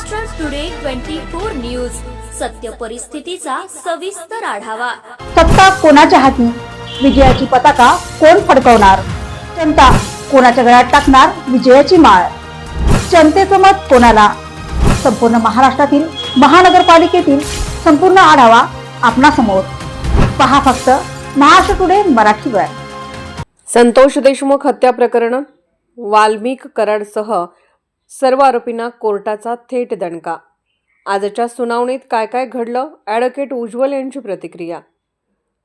Maharashtra today twenty four news सत्य परिस्थितीचा सविस्तर आढावा. सत्ता कोणाच्या हाती? विजयाची पताका कोण फडकवणार? जनता कोणाच्या गळ्यात टाकणार विजयाची माळ? जनतेचं मत कोणाला? संपूर्ण महाराष्ट्रातील महानगरपालिकेतील संपूर्ण आढावा आपणासमोर. पहा फक्त महाराष्ट्र टुडे मराठीवर संतोष देशमुख हत्या प्रकरण वाल्मिक कराडसह सर्व आरोपींना कोर्टाचा थेट दणका. आजच्या सुनावणीत काय काय घडलं? ॲडव्होकेट उज्ज्वल यांची प्रतिक्रिया.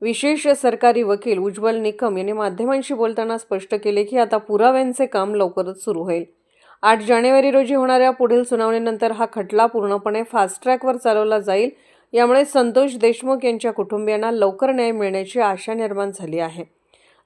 विशेष सरकारी वकील उज्ज्वल निकम यांनी माध्यमांशी बोलताना स्पष्ट केले की आता पुराव्यांचे काम लवकरच सुरू होईल. आठ जानेवारी रोजी होणाऱ्या पुढील सुनावणीनंतर हा खटला पूर्णपणे फास्ट ट्रॅकवर चालवला जाईल. यामुळे संतोष देशमुख यांच्या कुटुंबियांना लवकर न्याय मिळण्याची आशा निर्माण झाली आहे.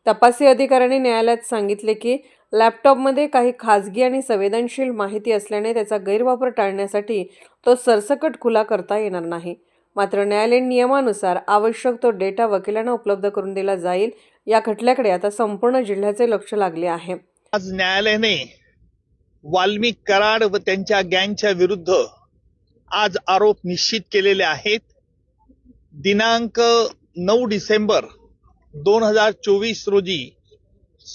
तपासी अधिकाऱ्यांनी न्यायालयात सांगितले की लॅपटॉपमध्ये काही खाजगी आणि संवेदनशील माहिती असल्याने त्याचा गैरवापर टाळण्यासाठी तो सरसकट खुला करता येणार नाही. मात्र न्यायालयीन नियमानुसार आवश्यक तो डेटा वकिलांना उपलब्ध करून दिला जाईल या खटल्याकडे आता संपूर्ण जिल्ह्याचे लक्ष लागले आहे. आज न्यायालयाने वाल्मिक कराड व त्यांच्या गँगच्या विरुद्ध आज आरोप निश्चित केलेले आहेत. दिनांक नऊ डिसेंबर दोन हजार चोवीस रोजी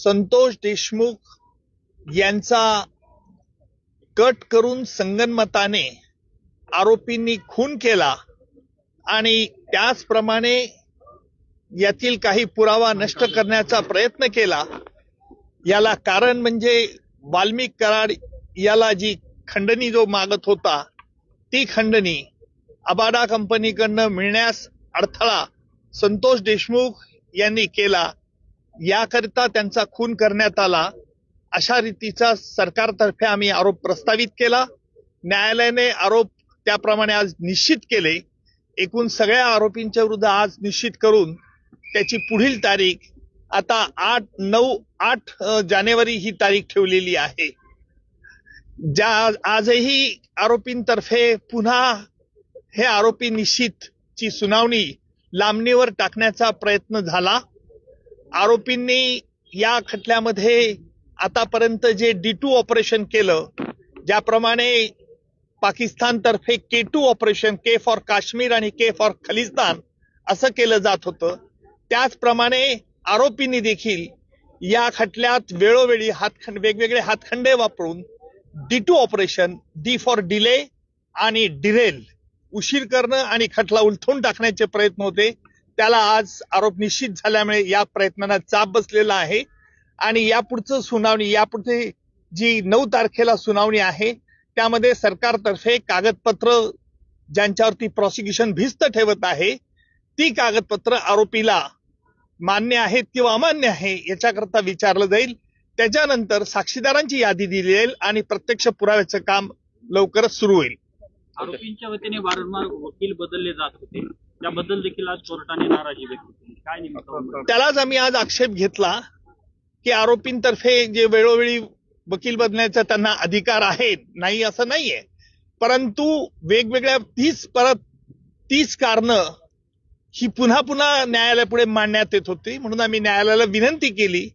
संतोष देशमुख यांचा कट करून संगनमताने आरोपींनी खून केला आणि त्याचप्रमाणे यातील काही पुरावा नष्ट करण्याचा प्रयत्न केला. याला कारण म्हणजे वाल्मिक कराड याला जी खंडणी जो मागत होता ती खंडणी अबाडा कंपनीकडनं मिळण्यास अडथळा संतोष देशमुख यांनी केला. याकरिता त्यांचा खून करण्यात आला. अशा रीतीचा सरकारतर्फे आम्ही आरोप प्रस्तावित केला. न्यायालयाने आरोप त्याप्रमाणे आज निश्चित केले. एकूण सगळ्या आरोपींच्या विरुद्ध आज निश्चित करून त्याची पुढील तारीख आता आठ नऊ आठ जानेवारी ही तारीख ठेवलेली आहे. ज्या आजही आरोपींतर्फे पुन्हा हे आरोपी निश्चित ची सुनावणी लांबणीवर टाकण्याचा प्रयत्न झाला. आरोपींनी या खटल्यामध्ये आतापर्यंत जे डी टू ऑपरेशन केलं ज्याप्रमाणे पाकिस्तानतर्फे K two operation K for Kashmir आणि के फॉर खलिस्तान असं केलं जात होतं. त्याचप्रमाणे आरोपींनी देखील या खटल्यात वेळोवेळी हातखंड वेगवेगळे हातखंडे वापरून D two operation D for delay आणि डिरेल उशीर करणं आणि खटला उलथून टाकण्याचे प्रयत्न होते. त्याला आज आरोप निश्चित झाल्यामुळे या प्रयत्नांना चाप बसलेला आहे. आणि यापुढचं सुनावणी यापुढे जी नऊ तारखेला सुनावणी आहे त्यामध्ये सरकारतर्फे कागदपत्र ज्यांच्यावरती प्रॉसिक्युशन भिस्त ठेवत आहे ती कागदपत्र आरोपीला मान्य आहेत किंवा अमान्य आहे याच्याकरता विचारलं जाईल. त्याच्यानंतर साक्षीदारांची यादी दिली जाईल आणि प्रत्यक्ष पुराव्याचं काम लवकरच सुरू होईल. आरोपींच्या वतीने वारंवार वकील बदलले जात होते. त्याबद्दल देखील आज कोर्टाने नाराजी व्यक्त केली. काय नेमकं त्यालाच आम्ही आज आक्षेप घेतला की आरोपींतर्फे जे वेळोवेळी वकील बदलण्याचा त्यांना अधिकार आहे नाही असं नाहीये. परंतु वेगवेगळ्या तीच परत तीच कारणं ही पुन्हा पुन्हा न्यायालयापुढे मांडण्यात येत होती. म्हणून आम्ही न्यायालयाला विनंती केली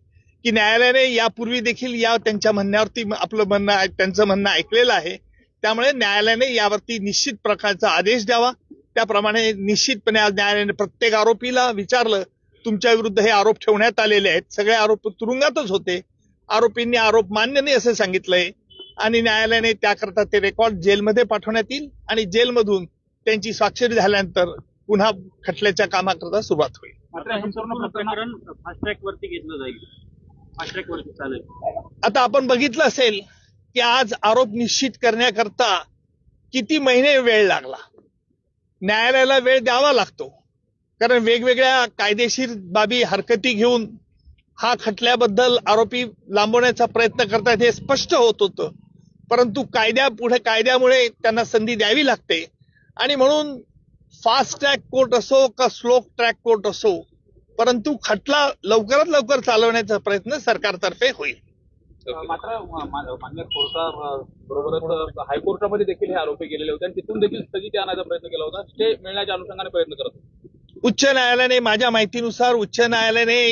की न्यायालयाने यापूर्वी देखील या त्यांच्या म्हणण्यावरती आपलं म्हणणं त्यांचं म्हणणं ऐकलेलं आहे. त्यामुळे न्यायालयाने यावरती निश्चित प्रकारचा आदेश द्यावा. त्याप्रमाणे निश्चितपणे आज न्यायालयाने प्रत्येक आरोपीला विचारलं तुमच्या विरुद्ध हे आरोप ठेवण्यात आलेले आहेत. सगळे आरोप तुरुंगातच होते. आरोपींनी आरोप मान्य नाही असं सांगितलंय. आणि न्यायालयाने त्याकरता ते रेकॉर्ड जेलमध्ये पाठवण्यात येईल आणि जेलमधून त्यांची स्वाक्षरी झाल्यानंतर पुन्हा खटल्याच्या कामाकरता सुरुवात होईल. आता आपण बघितलं असेल की आज आरोप निश्चित करण्याकरता किती महिने वेळ लागला? न्यायालयाला वेळ द्यावा लागतो. कारण वेगवेगळ्या कायदेशीर बाबी हरकती घेऊन हा खटल्याबद्दल आरोपी लांबवण्याचा प्रयत्न करतात हे स्पष्ट होत होतं. परंतु कायद्या पुढे कायद्यामुळे त्यांना संधी द्यावी लागते. आणि म्हणून फास्ट ट्रॅक कोर्ट असो का स्लो ट्रॅक कोर्ट असो परंतु खटला लवकरात लवकर चालवण्याचा प्रयत्न सरकारतर्फे होईल. मात्र मान्य कोर्टा बरोबरच हायकोर्टामध्ये देखील हे आरोपी गेलेले होते आणि तिथून देखील स्थगिती आणायचा प्रयत्न केला होता. स्टे मिळण्याच्या अनुषंगाने प्रयत्न करत होते. उच्च न्यायालयाने माझ्या माहितीनुसार उच्च न्यायालयाने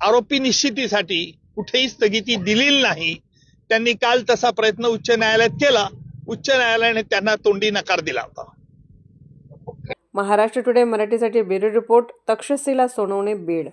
आरोपी निश्चितीसाठी कुठेही स्थगिती दिलेली नाही. त्यांनी काल तसा प्रयत्न उच्च न्यायालयात केला. उच्च न्यायालयाने त्यांना तोंडी नकार दिला होता. महाराष्ट्र टुडे मराठीसाठी ब्युरो रिपोर्ट तक्षशिला सोनवणे बीड.